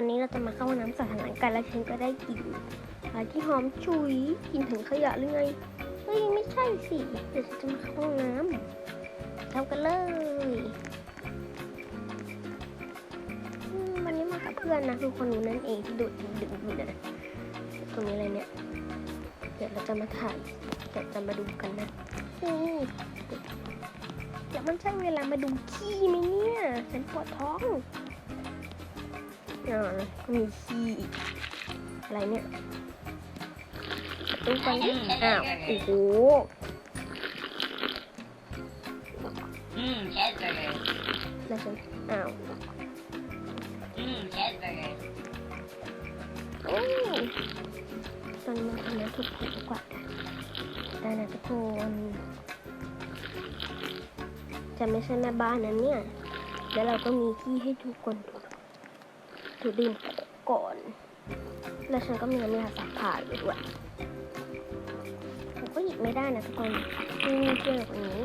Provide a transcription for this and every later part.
วันนี้เราจะมาเข้าห้องน้ำสาธารณะกันแล้วฉันก็ได้กลิ่นอะไรที่หอมฉุยกลิ่นถึงขยะหรือไงเฮ้ยไม่ใช่สิเดี๋ยวฉันจะมาเข้าห้องน้ำทำกันเลยวันนี้มากับเพื่อนนะคือคนนู้นนั่นเองที่ดูดดึงอยู่นะตรงนี้อะไรเนี่ยเดี๋ยวเราจะมาถ่ายเดี๋ยวจะมาดูกันนะนี่เดี๋ยวมันใช่เวลามาดูขี้ไหมเนี่ยฉันปวดท้อง อ่าก็มีขี้อีกอะไรเนี่ยประตู้กันดิอ้าวโอ้โหอืมเช็ดไปเลยแล้วฉันอ้าวอืมเช็ดไปเลยโอ้ตอนนี้มาทำน้ำถูกถูกกว่าได้นะทุกคนจะไม่ใช่แม่บ้านนั้นเนี่ย แล้วเราก็มีที่ให้ทุกคนถู ดื่มก่อน แล้วฉันก็มีน้ำยาซักผ้าอยู่ด้วยผมก็หยิบไม่ได้นะทุกคนมีเพื่อนคนนี้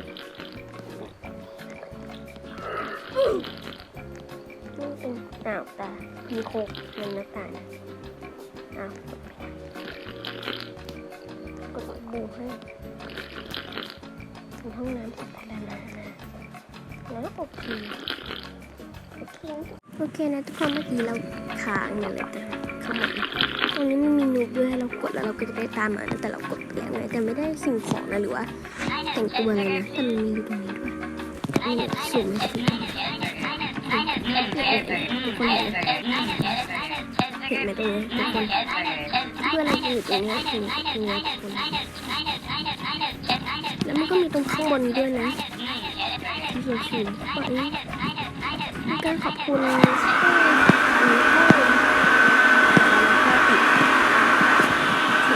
นี่เป็นอ้าวตามีโคกมันน้ำตาลอ้าวกดดูให้เป็นห้องน้ำสาธารณะนะแล้วโอเคโอเค โอเคนะทุกคนเมื่อกี้เราค้างอยู่เลยแต่เข้ามาตรงนี้มันมีนูบด้วยให้เรากดแล้วเราก็จะได้ตามมาแต่เรากดไปแล้วไงแต่ไม่ได้สิ่งของนะหรือว่าแต่งตัวเลยนะแต่มันมีอยู่ตรงนี้ด้วยนี่สูงสุดทุกคนเห็นไหมเห็นตรงนี้ทุกคนเพื่อเราจะอยู่ตรงนี้ตรงนี้ตรงนี้ทุกคนแล้วมันก็มีตรงข้างบนด้วยนะที่สูงๆก็อันนี้มี การขอบคุณนนี้ก็แล้วก็ปิดเ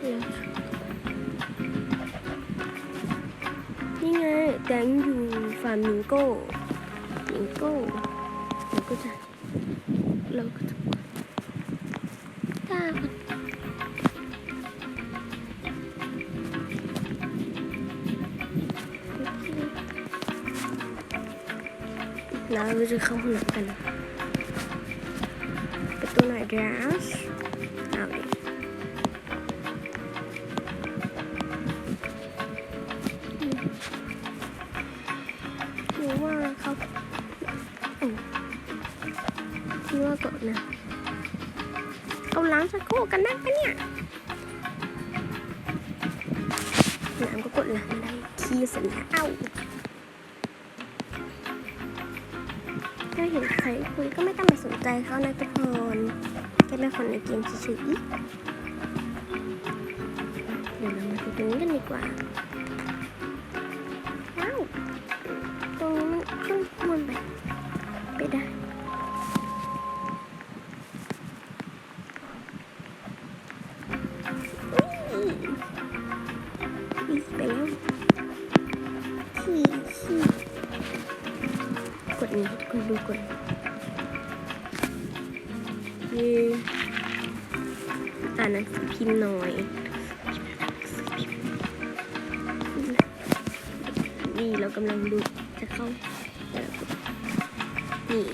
สียงนี่ไงแดงอยู่ฟามิงโก้มิงโก้เราก็จะเราก็จะตา แล้วเราจะเข้าห้องน้ำกันประตูไหนแดสเอาดิอืมหรือว่าเขาโอ้คิดว่าก่อนนะเอาล้างสักครู่กันได้ปะเนี่ยน้ำก็กดล้างได้ขี้เสร็จแล้วเอ้า ถ้าเห็นใครคุยก็ไม่ต้องไปสนใจเขานะทุกคนแค่เป็นคนในเกมเฉยๆเดี๋ยวเรามาดูตรงนี้กันดีกว่า กดนี้กดดูกดเย่อ่านหนังสือพิมพ์หน่อยนี่เรากำลังดูจะเข้านี่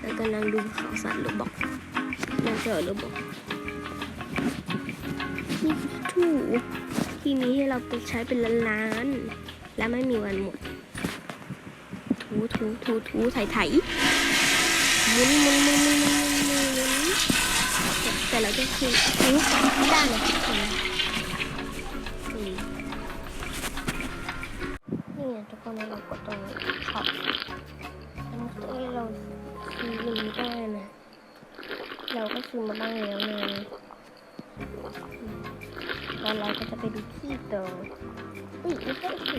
เรากำลังดูข่าวสารหรือบอกหน้าจอหรือบอกที่ถูกที่นี้ให้เราไปใช้เป็นล้านๆและไม่มีวันหมด ถูถูถูถูไถไถหมุนหมุนหมุนหมุนหมุนหมุนมุนแต่เราจะคือนิ้วไม่ได้เลยทุกคนนี่นี่ไงทุกคนเรากดตรงนี้ช็อปอันนี้เราซื้ออย่างนี้ได้นะเราก็ซื้อมาบ้างแล้วนะตอนเราก็จะไปดูที่ต่ออุ้ยไม่ใช่สิ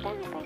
Bye.